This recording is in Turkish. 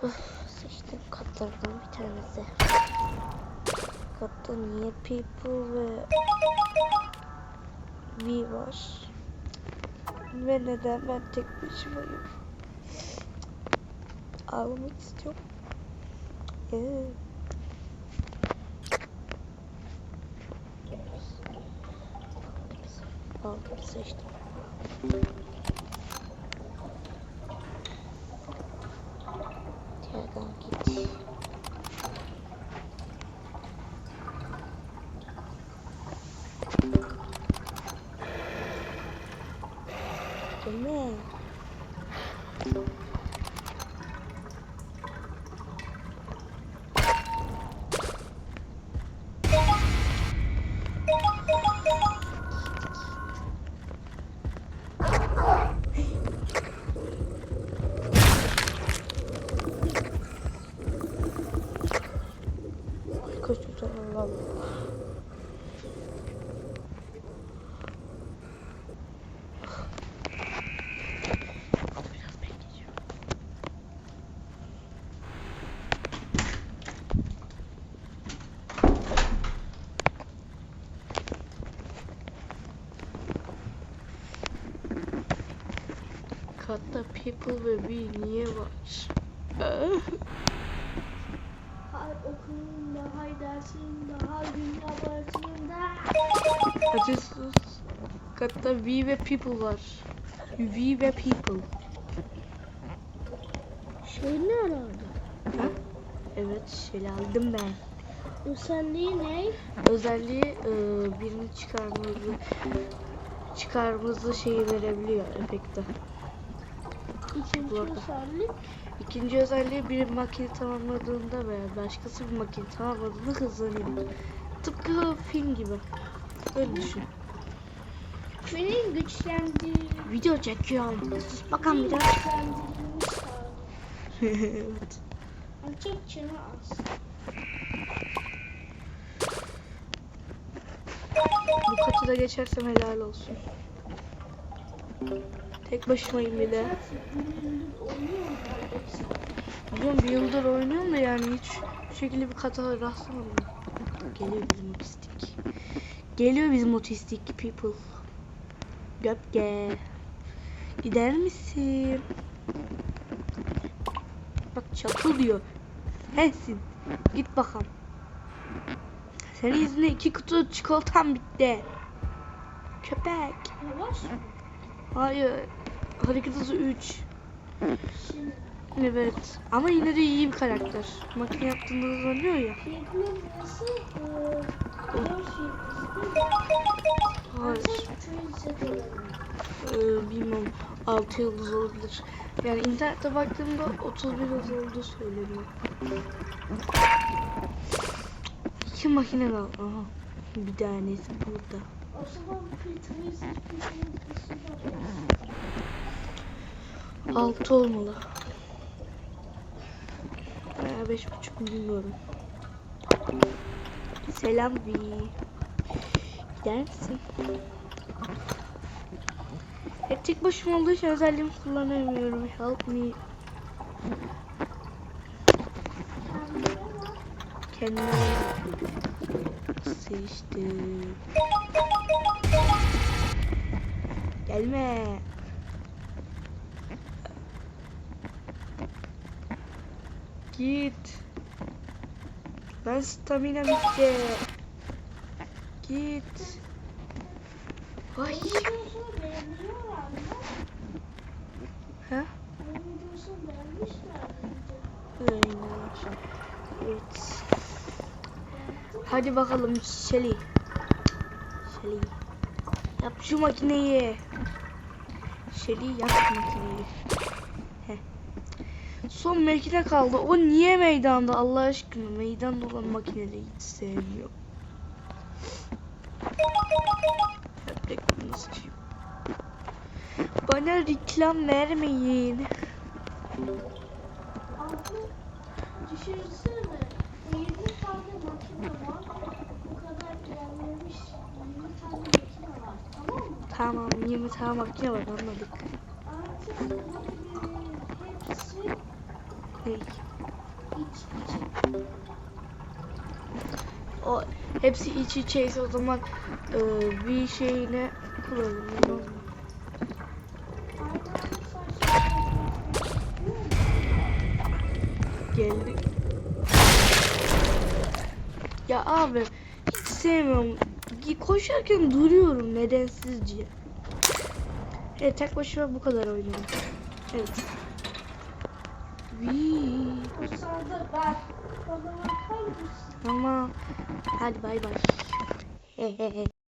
Seçtim katlardan bir tanesi. Katta niye people ve V var? Ve neden ben tek başımayım? Ağlamak istiyorum. Ee. Aldım seçtim. Kötü Allah. Biraz bekleyeceğim. Katta people ve we niye var? Hay okulunda, hay dersinde, hay dünya barışında. Hadi sus. Katta we ve people var. We ve people. Şey ne herhalde? Ha? Evet şöyle aldım ben. Özelliği ne? Özelliği e, birini çıkarmamızı çıkarmamızı şeyi verebiliyor efekte. İkinci Bu arada. özellik. İkinci özelliği bir makine tamamladığında veya başkası bir makine tamamladığında hızlanıyor. Tıpkı film gibi. Öyle düşün. Benim güçlendiği Video çekiyorum. Sus bakalım güçlendirilmiş hali. evet. Ancak canı az. Bu katı da geçersem helal olsun. Tek başımayım bir de. Biliyorum bir yıldır oynuyorum da yani hiç bu şekilde bir kata rastlamadım. Geliyor bizim otistik. Geliyor bizim otistik people. Göpge. Gider misin? Bak çakıl diyor. Sensin. Git bakalım. Senin yüzünden iki kutu çikolatam bitti. Köpek. Yavaş mı? Hayır. Hareket hızı 3. Şimdi Evet. Ama yine de iyi bir karakter. Makine yaptığında hızlanıyor ya. Hayır. Ee, bilmem. 6 yıldız olabilir. Yani internette baktığımda 31 yıldız olduğu söyleniyor. İki makine var. Aha. Bir tanesi burada. 6 olmalı. Veya beş buçuk bilmiyorum. Selam Vi. Gider misin? Hep tek başıma olduğu için özelliğimi kullanamıyorum. Help me. Kendime seçtim. Gelme. Git. Ben stamina bitti. Git. Ay. Ha? Evet. Hadi bakalım Shelly. Shelly. Yap şu makineyi. Shelly yap makineyi. Son makine kaldı. O niye meydanda Allah aşkına? Meydanda olan makineleri hiç sevmiyorum. Reklamını sıçayım. Bana reklam vermeyin. Altı düşünsene. 20 tane makine var. Bu kadar ilerlemiş 20 tane makine var. Tamam mı? Tamam 20 tane makine var anladık. İçe. O hepsi iç içeyse o zaman e, bir şeyine kuralım. olur. Geldik. Ya abi sevmiyorum. Koşarken duruyorum nedensizce. Evet tek başıma bu kadar oynuyorum. Evet. Tamam. Hadi bay bay.